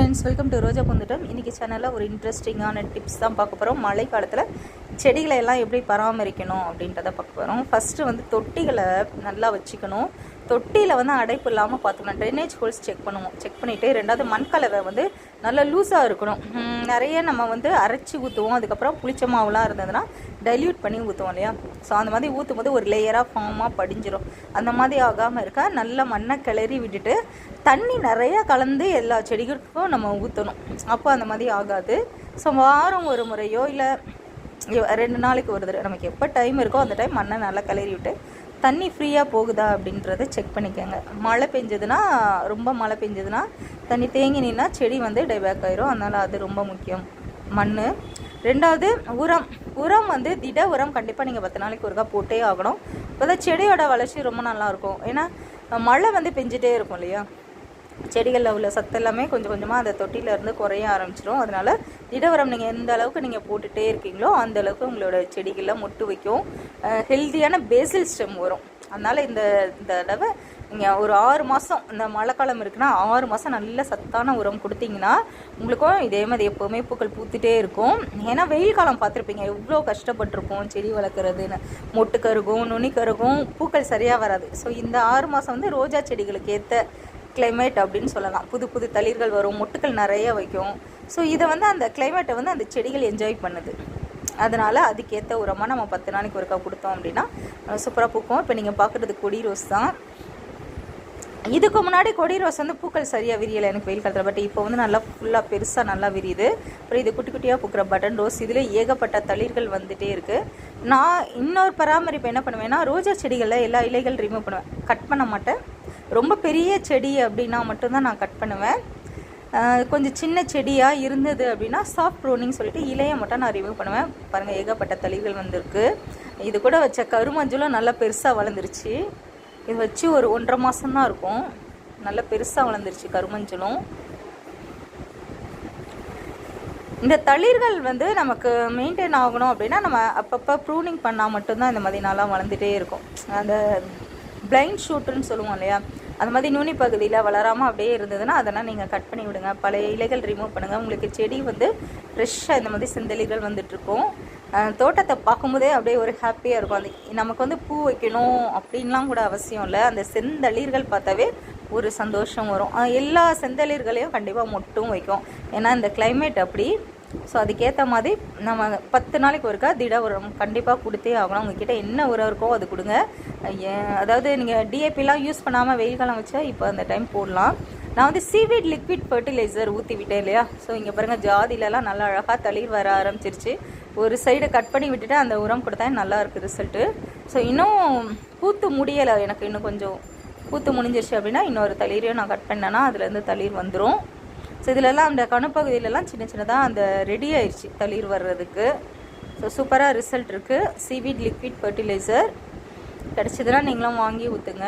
Friends welcome to Roja பூந்துட்டம். இன்றைக்கி சேனலில் ஒரு இன்ட்ரெஸ்டிங்கான டிப்ஸ் தான் பார்க்க போகிறோம் மழை காலத்தில் செடிகளை எல்லாம் எப்படி பராமரிக்கணும் அப்படின்றத பார்க்க போகிறோம் ஃபஸ்ட்டு வந்து தொட்டிகளை நல்லா வச்சுக்கணும். தொட்டியில் வந்து அடைப்பு இல்லாமல் பார்த்துக்கணும் ட்ரைனேஜ் ஹோல்ஸ் செக் பண்ணுவோம். செக் பண்ணிவிட்டு ரெண்டாவது மண் கலவை வந்து நல்லா லூஸாக இருக்கணும். நிறைய நம்ம வந்து அரைச்சி ஊற்றுவோம் அதுக்கப்புறம் புளிச்ச மாவுலாம் இருந்ததுன்னா டைல்யூட் பண்ணி ஊற்றுவோம் இல்லையா? ஸோ அந்த மாதிரி ஊற்றும் போது ஒரு லேயராக ஃபார்மாக படிஞ்சிடும் அந்த மாதிரி ஆகாமல் இருக்க நல்லா மண்ணை கிளறி விட்டுட்டு தண்ணி நிறையா கலந்து எல்லா செடிகளுக்கும் நம்ம ஊற்றணும் அப்போ அந்த மாதிரி ஆகாது. ஸோ வாரம் ஒரு முறையோ இல்லை ரெண்டு நாளைக்கு ஒரு தடவை நமக்கு எப்போ டைம் இருக்கோ அந்த டைம் மண்ணை நல்லா கிளறி விட்டு தண்ணி ஃப்ரீயாக போகுதா அப்படின்றத செக் பண்ணிக்கோங்க. மழை பெஞ்சதுன்னா ரொம்ப மழை பெஞ்சதுன்னா தண்ணி தேங்கி நின்னா செடி வந்து டைபேக் ஆயிரும். அதனால் அது ரொம்ப முக்கியம். மண் ரெண்டாவது உரம். உரம் வந்து திட உரம் கண்டிப்பாக நீங்கள் பத்து நாளைக்கு ஒருக்கா போட்டே ஆகணும். இப்போ தான் செடியோட வளர்ச்சி ரொம்ப நல்லாயிருக்கும் ஏன்னா மழை வந்து பெஞ்சிட்டே இருக்கும் இல்லையா? செடிகளில் உள்ள சத்து எல்லாமே கொஞ்சம் கொஞ்சமாக அந்த தொட்டியிலேருந்து குறைய ஆரம்பிச்சிடும் அதனால் திடவரம் நீங்கள் எந்த அளவுக்கு நீங்கள் போட்டுகிட்டே இருக்கீங்களோ அந்த அளவுக்கு உங்களோட செடிகளில் மொட்டு வைக்கும். ஹெல்த்தியான பேசில் ஸ்டெம் வரும். அதனால் இந்த இந்த தடவை நீங்கள் ஒரு ஆறு மாதம் இந்த மழை காலம் இருக்குன்னா ஆறு மாதம் நல்ல சத்தான உரம் கொடுத்தீங்கன்னா உங்களுக்கும் இதே மாதிரி எப்போவுமே பூக்கள் பூத்துட்டே இருக்கும். ஏன்னா வெயில் காலம் பார்த்துருப்பீங்க எவ்வளோ கஷ்டப்பட்டிருப்போம் செடி வளர்க்குறதுன்னு. மொட்டு கருகும் நுனி கருகும் பூக்கள் சரியாக வராது. ஸோ இந்த ஆறு மாதம் வந்து ரோஜா செடிகளுக்கு ஏற்ற கிளைமேட் அப்படின்னு சொல்லலாம். புது புது தளிர்கள் வரும் மொட்டுக்கள் நிறைய வைக்கும். ஸோ இதை வந்து அந்த கிளைமேட்டை வந்து அந்த செடிகள் என்ஜாய் பண்ணுது. அதனால் அதுக்கேற்ற உரமாக நம்ம பத்து நாளைக்கு ஒருக்கா கொடுத்தோம் அப்படின்னா சூப்பராக பூக்கும். இப்போ நீங்கள் பார்க்குறது கொடி ரோஸ் தான். இதுக்கு முன்னாடி கொடி ரோஸ் வந்து பூக்கள் சரியாக விரியலை எனக்கு வெயில் காலத்தில். பட் இப்போ வந்து நல்லா ஃபுல்லாக பெருசாக நல்லா விரியுது. அப்புறம் இது குட்டி குட்டியாக பூக்கிற பட்டன் ரோஸ் இதில் ஏகப்பட்ட தளிர்கள் வந்துட்டே இருக்குது நான் இன்னொரு பராமரிப்பு என்ன பண்ணுவேன்னா ரோஜா செடிகளில் எல்லா இலைகள் ரிமூவ் பண்ணுவேன். கட் பண்ண மாட்டேன். ரொம்ப பெரிய செடி அப்படின்னா மட்டும்தான் நான் கட் பண்ணுவேன். கொஞ்சம் சின்ன செடியாக இருந்தது அப்படின்னா சாஃப்ட் ப்ரோனிங் சொல்லிட்டு இலையை மட்டும் நான் ரிமூவ் பண்ணுவேன். பாருங்கள் ஏகப்பட்ட தளிர்கள் வந்திருக்கு. இது கூட வச்ச கருமஞ்சளும் நல்லா பெருசாக வளர்ந்துருச்சு. இது வச்சு ஒரு ஒன்றரை மாதம்தான் இருக்கும். நல்லா பெருசாக வளர்ந்துருச்சு கருமஞ்சளும். இந்த தளிர்கள் வந்து நமக்கு மெயின்டைன் ஆகணும் அப்படின்னா நம்ம அப்பப்போ ப்ரூனிங் பண்ணால் மட்டும்தான் இந்த மாதிரி நல்லா வளர்ந்துட்டே இருக்கும். அந்த பிளைண்ட் ஷூட்டுன்னு சொல்லுவோம் இல்லையா? அது மாதிரி நுனி பகுதியில் வளராமல் அப்படியே இருந்ததுன்னா அதெல்லாம் நீங்கள் கட் பண்ணி விடுங்க. பழைய இலைகள் ரிமூவ் பண்ணுங்கள் உங்களுக்கு செடி வந்து ஃப்ரெஷ்ஷாக இந்த மாதிரி செந்தளிர்கள் வந்துட்டுருக்கும் தோட்டத்தை பார்க்கும்போதே அப்படியே ஒரு ஹாப்பியாக இருக்கும். அந்த நமக்கு வந்து பூ வைக்கணும் அப்படின்லாம் கூட அவசியம் இல்லை. அந்த செந்தளிர்கள் பார்த்தாவே ஒரு சந்தோஷம் வரும். எல்லா செந்தளிர்களையும் கண்டிப்பாக மொட்டும் வைக்கும். ஏன்னா இந்த கிளைமேட் அப்படி ஸோ அதுக்கேற்ற மாதிரி நம்ம பத்து நாளைக்கு ஒருக்கா திட உரம் கண்டிப்பாக கொடுத்தே ஆகணும். உங்ககிட்ட என்ன உரம் இருக்கோ அது கொடுங்க. ஏன் அதாவது நீங்கள் டிஏபிலாம் யூஸ் பண்ணாமல் வெயில் காலம் வச்சா இப்போ அந்த டைம் போடலாம். நான் வந்து சீவீட் லிக்விட் ஃபர்டிலைசர் ஊற்றி விட்டேன் இல்லையா? ஸோ இங்கே பாருங்கள் ஜாதிலலாம் நல்லா அழகாக தளிர் வர ஆரம்பிச்சிருச்சு. ஒரு சைடு கட் பண்ணி விட்டுட்டு அந்த உரம் கொடுத்தா நல்லா இருக்குது ரிசல்ட்டு ஸோ இன்னும் பூத்து முடியலை. எனக்கு இன்னும் கொஞ்சம் பூத்து முடிஞ்சிருச்சு அப்படின்னா இன்னொரு தளிரையும் நான் கட் பண்ணேன்னா அதுலேருந்து தளிர் வந்துடும் ஸோ இதிலெல்லாம் அந்த கணுப்பகுதியிலலாம் சின்ன சின்னதாக அந்த ரெடி ஆயிடுச்சு தளிர் வர்றதுக்கு. ஸோ சூப்பராக ரிசல்ட் இருக்குது சீவீட் லிக்விட் ஃபர்டிலைசர் கிடச்சதுன்னா நீங்களும் வாங்கி ஊற்றுங்க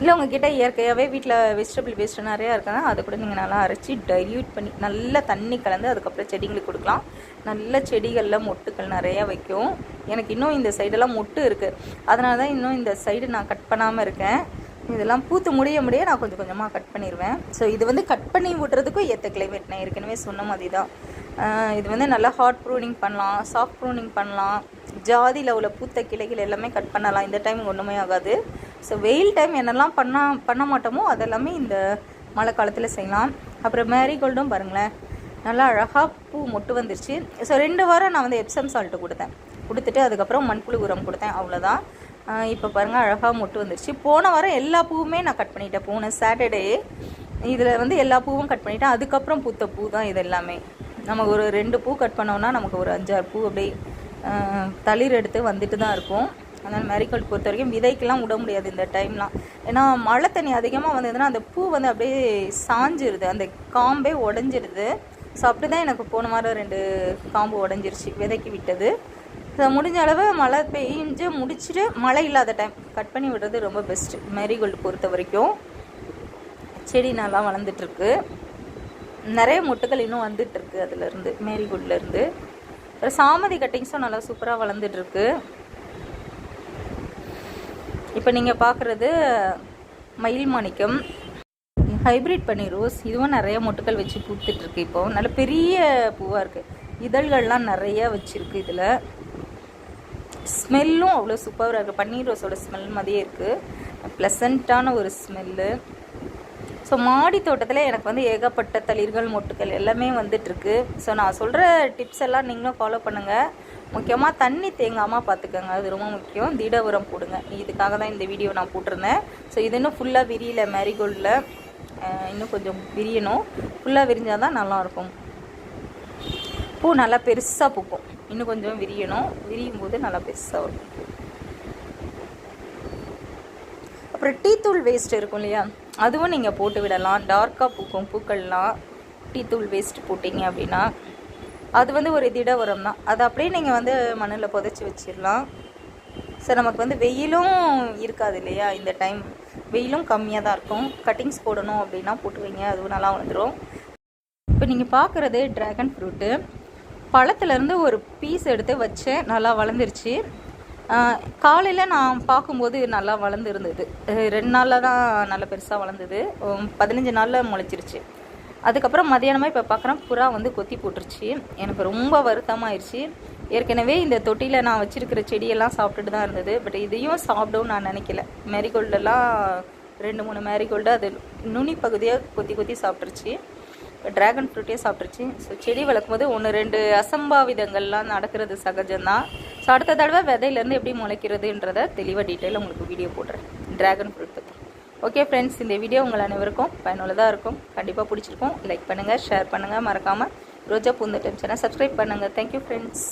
இல்லை உங்ககிட்ட இயற்கையாகவே வீட்டில் வெஜிடபிள் வேஸ்ட் நிறையா இருக்குன்னா அதை கூட நீங்கள் நல்லா அரைச்சி டைல்யூட் பண்ணி நல்லா தண்ணி கலந்து அதுக்கப்புறம் செடிங்களுக்கு கொடுக்கலாம். நல்ல செடிகளில் மொட்டுக்கள் நிறையா வைக்கும். எனக்கு இன்னும் இந்த சைடெல்லாம் மொட்டு இருக்குது அதனால தான் இன்னும் இந்த சைடு நான் கட் பண்ணாமல் இருக்கேன். இதெல்லாம் பூத்து முடிய முடிய நான் கொஞ்சம் கொஞ்சமாக கட் பண்ணிடுவேன் ஸோ இது வந்து கட் பண்ணி விட்றதுக்கும் ஏற்ற கிளைமேட் நான் ஏற்கனவே சொன்ன மாதிரி தான் இது வந்து நல்லா ஹாட் ப்ரூனிங் பண்ணலாம் சாஃப்ட் ப்ரூனிங் பண்ணலாம். ஜாதியில் உள்ள பூத்த கிளைகள் எல்லாமே கட் பண்ணலாம். இந்த டைம் ஒன்றுமே ஆகாது. ஸோ வெயில் டைம் என்னெல்லாம் பண்ணால் பண்ண மாட்டோமோ அதெல்லாமே இந்த மழை காலத்தில் செய்யலாம். அப்புறம் மேரிகோல்டும் பாருங்களேன். நல்லா அழகாக பூ மொட்டு வந்துருச்சு. ஸோ ரெண்டு வாரம் நான் வந்து எப்சம் சால்ட்டு கொடுத்தேன். கொடுத்துட்டு அதுக்கப்புறம் மண்புழு உரம் கொடுத்தேன். அவ்வளோதான் இப்போ பாருங்கள் அழகாக மொட்டு வந்துருச்சு. போன வாரம் எல்லா பூவுமே நான் கட் பண்ணிட்டேன். போன சாட்டர்டே இதில் வந்து எல்லா பூவும் கட் பண்ணிட்டேன். அதுக்கப்புறம் பூத்த பூ தான் இது எல்லாமே. நமக்கு ஒரு ரெண்டு பூ கட் பண்ணோன்னா நமக்கு ஒரு அஞ்சாறு பூ அப்படியே தளிர் எடுத்து வந்துட்டு தான் இருக்கும். அதனால் மேரிகோல்ட் பொறுத்த வரைக்கும் விதைக்கெல்லாம் விட முடியாது இந்த டைம்லாம் ஏன்னா மழை தண்ணி அதிகமாக வந்ததுன்னா அந்த பூ வந்து அப்படியே சாஞ்சிருது. அந்த காம்பே உடஞ்சிருது. ஸோ அப்படி தான் எனக்கு போன வாரம் ரெண்டு காம்பு உடஞ்சிருச்சு விதைக்கு விட்டது. ஸோ முடிஞ்ச அளவு மழை பெஞ்சு முடிச்சுட்டு மழை இல்லாத டைம் கட் பண்ணி விடுறது ரொம்ப பெஸ்ட்டு மேரிகோல்டு பொறுத்த வரைக்கும் செடி நல்லா வளர்ந்துட்டுருக்கு. நிறைய மொட்டுகள் இன்னும் வந்துட்டுருக்கு அதுலேருந்து மேரிகோல்ட்லேருந்து. அப்புறம் சாமதி கட்டிங்ஸும் நல்லா சூப்பராக வளர்ந்துட்டுருக்கு. இப்போ நீங்கள் பார்க்குறது மயில் மாணிக்கம். ஹைப்ரிட் பன்னீர் ரோஸ் இதுவும் நிறைய மொட்டுக்கள் வச்சு பூத்துட்ருக்கு இப்போது இப்போ. நல்ல பெரிய பூவாக இருக்குது இதழ்கள்லாம் நிறைய வச்சுருக்கு இதில். ஸ்மெல்லும் அவ்வளோ சூப்பராக இருக்குது. பன்னீர் ரோஸோட ஸ்மெல் மாதிரியே இருக்குது ப்ளசண்ட்டான ஒரு ஸ்மெல்லு ஸோ மாடி தோட்டத்தில் எனக்கு வந்து ஏகப்பட்ட தளிர்கள் மொட்டுக்கள் எல்லாமே வந்துட்டுருக்கு. ஸோ நான் சொல்கிற டிப்ஸ் எல்லாம் நீங்களும் ஃபாலோ பண்ணுங்கள் முக்கியமாக தண்ணி தேங்காமல் பார்த்துக்கோங்க. அது ரொம்ப முக்கியம். திட உரம் போடுங்க. இதுக்காக தான் இந்த வீடியோ நான் போட்டிருந்தேன். ஸோ இது இன்னும் ஃபுல்லாக விரியல மேரிகோல்டில் இன்னும் கொஞ்சம் விரியணும். ஃபுல்லாக விரிஞ்சால் தான் நல்லாயிருக்கும். பூ நல்லா பெருசாக பூக்கும். இன்னும் கொஞ்சம் விரியணும். விரியும் போது நல்லா பெருசாக வரும். அப்புறம் டீ தூள் வேஸ்ட் இருக்கும் இல்லையா? அதுவும் நீங்கள் போட்டு விடலாம். டார்க்காக பூக்கும் பூக்கள்லாம் டீ தூள் வேஸ்ட் போட்டிங்க அப்படின்னா அது வந்து ஒரு திட உரம் தான். அதை அப்படியே நீங்கள் வந்து மண்ணில் புதைச்சி வச்சிடலாம். சார் நமக்கு வந்து வெயிலும் இருக்காது இல்லையா? இந்த டைம் வெயிலும் கம்மியாக தான் இருக்கும். கட்டிங்ஸ் போடணும் அப்படின்னா போட்டு வைங்க. அதுவும் நல்லா வந்துடும் இப்போ நீங்கள் பார்க்குறது ட்ராகன் ஃப்ரூட்டு பழத்துலேருந்து ஒரு பீஸ் எடுத்து வச்சேன். நல்லா வளர்ந்துருச்சு. காலையில் நான் பார்க்கும்போது நல்லா வளர்ந்துருந்தது. ரெண்டு நாளில் தான் நல்லா பெருசாக வளர்ந்தது. பதினஞ்சு நாளில் முளைச்சிருச்சு. அதுக்கப்புறம் மதியானமாக இப்போ பார்க்குறேன் புறா வந்து கொத்தி போட்டுருச்சு. எனக்கு ரொம்ப வருத்தமாயிருச்சு. ஏற்கனவே இந்த தொட்டியில் நான் வச்சுருக்கிற செடியெல்லாம் சாப்பிட்டுட்டு தான் இருந்தது. பட் இதையும் சாப்பிடவும் நான் நினைக்கல. மேரிகோல்டெல்லாம் ரெண்டு மூணு மேரிகோல்டு அது நுனி பகுதியாக கொத்தி கொத்தி சாப்பிட்ருச்சு ட்ராகன் ஃப்ரூட்டே சாப்பிட்ருச்சு ஸோ செடி வளர்க்கும் போது ஒன்று ரெண்டு அசம்பாவிதங்கள்லாம் நடக்கிறது சகஜம்தான். ஸோ அடுத்த தடவை விதையிலேருந்து எப்படி முளைக்கிறதுன்றத தெளிவாக டீட்டெயில் உங்களுக்கு வீடியோ போடுறேன். ட்ராகன் ஃப்ரூட் பற்றி ஓகே ஃப்ரெண்ட்ஸ் இந்த வீடியோ உங்கள் அனைவருக்கும் பயனுள்ளதாக இருக்கும். கண்டிப்பாக பிடிச்சிருக்கும். லைக் பண்ணுங்கள் ஷேர் பண்ணுங்கள் மறக்காமல் ரோஜா பூந்த டைம் சேனல் சப்ஸ்கிரைப் பண்ணுங்கள் தேங்க்யூ ஃப்ரெண்ட்ஸ்